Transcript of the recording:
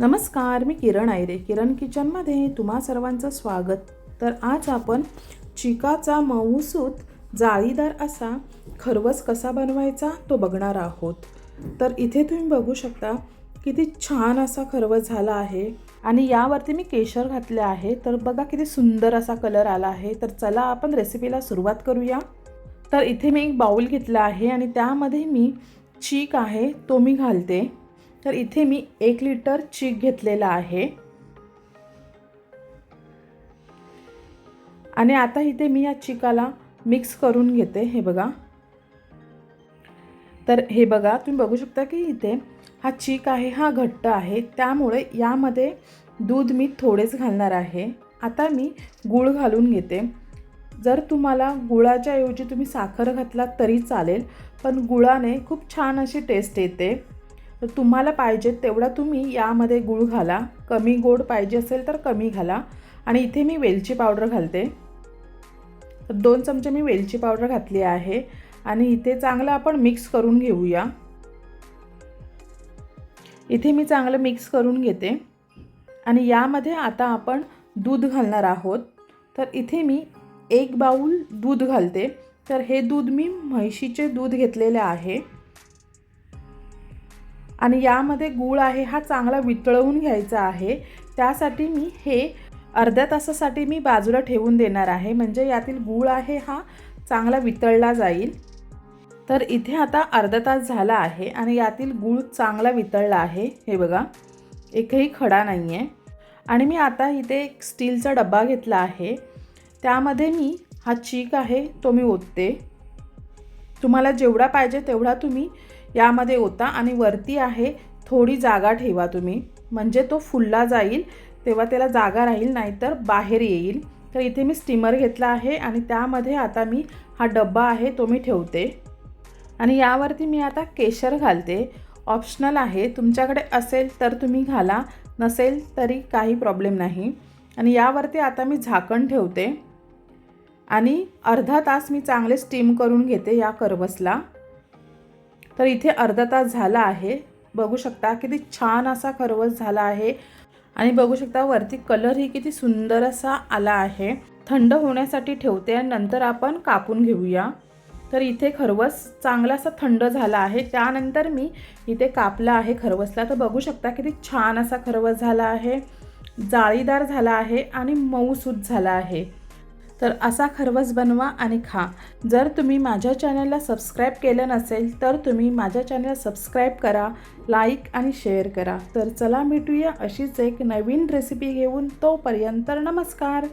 नमस्कार मी किरण आयरे. किरण किचनमध्ये तुम्हा सर्वांचं स्वागत. तर आज आपण चिकाचा मऊसूत जाळीदार असा खरवस कसा बनवायचा तो बघणार आहोत. तर इथे तुम्ही बघू शकता किती छान असा खरवस झाला आहे आणि यावरती मी केशर घातले आहे. तर बघा किती सुंदर असा कलर आला आहे. तर चला आपण रेसिपीला सुरुवात करूया. तर इथे मी एक बाऊल घेतला आहे आणि त्यामध्ये मी चीक आहे तो मी घालते. तर इथे मी एक लिटर चीक घेतलेला आहे. आणि आता इथे मी या चिकाला मिक्स करून घेते हे बघा. तर हे बघा तुम्ही बघू शकता की इथे हा चीक आहे हा घट्ट आहे. त्यामुळे यामध्ये दूध मी थोडेच घालणार आहे. आता मी गूळ घालून घेते. जर तुम्हाला गुळाच्या ऐवजी तुम्ही साखर घातलात तरी चालेल पण गुळाने खूप छान अशी टेस्ट येते. तर तुम्हाला पाहिजे तेवढा तुम्ही यामध्ये गूळ घाला. कमी गोड पाहिजे असेल तर कमी घाला. आणि इथे मी वेलची पावडर घालते. तर दोन चमचे मी वेलची पावडर घातली आहे. आणि इथे चांगलं आपण मिक्स करून घेऊया. इथे मी चांगलं मिक्स करून घेते. आणि यामध्ये आता आपण दूध घालणार आहोत. तर इथे मी एक बाऊल दूध घालते. तर हे दूध मी म्हैशीचे दूध घेतलेले आहे. आणि यामध्ये गूळ आहे हा चांगला वितळवून घ्यायचा आहे. त्यासाठी मी हे अर्ध्या तासासाठी मी बाजूला ठेवून देणार आहे. म्हणजे यातील गूळ आहे हा चांगला वितळला जाईल. तर इथे आता अर्धा तास झाला आहे आणि यातील गूळ चांगला वितळला आहे. हे बघा एकही खडा नाही आहे आणि मी आता इथे एक स्टीलचा डबा घेतला आहे. त्यामध्ये मी हा चीक आहे तो मी ओतते. तुम्हाला जेवढा पाहिजे तेवढा तुम्ही यामध्ये ओता आणि वरती आहे थोडी जागा ठेवा तुम्ही. म्हणजे तो फुलला जाईल तेव्हा त्याला जागा राहील नाहीतर बाहेर येईल. तर इथे मी स्टीमर घेतला आहे आणि त्यामध्ये आता मी हा डब्बा आहे तो मी ठेवते. आणि यावरती मी आता केशर घालते. ऑप्शनल आहे तुमच्याकडे असेल तर तुम्ही घाला नसेल तरी काही प्रॉब्लेम नाही. आणि यावरती आता मी झाकण ठेवते. आणि अर्धा तास मी चांगले स्टीम करून घेते या करवसला. तर इथे अर्धा तास झाला आहे. बघू शकता किती छान असा खरवस झाला आहे. आणि बघू शकता वरती कलरही किती सुंदर असा आला आहे. थंड होण्यासाठी ठेवते आणि नंतर आपण कापून घेऊया. तर इथे खरवस चांगला असा थंड झाला आहे. त्यानंतर मी इथे कापला आहे खरवसला. तर बघू शकता किती छान असा खरवस झाला आहे. जाळीदार झाला आहे आणि मऊसूत झाला आहे. तर असा खरवस बनवा आणि खा. जर तुम्ही माझ्या चॅनलला सबस्क्राईब केलं नसेल तर तुम्ही माझ्या चॅनल सबस्क्राईब करा लाईक आणि शेअर करा. तर चला भेटूया अशीच एक नवीन रेसिपी घेऊन. तोपर्यंत नमस्कार.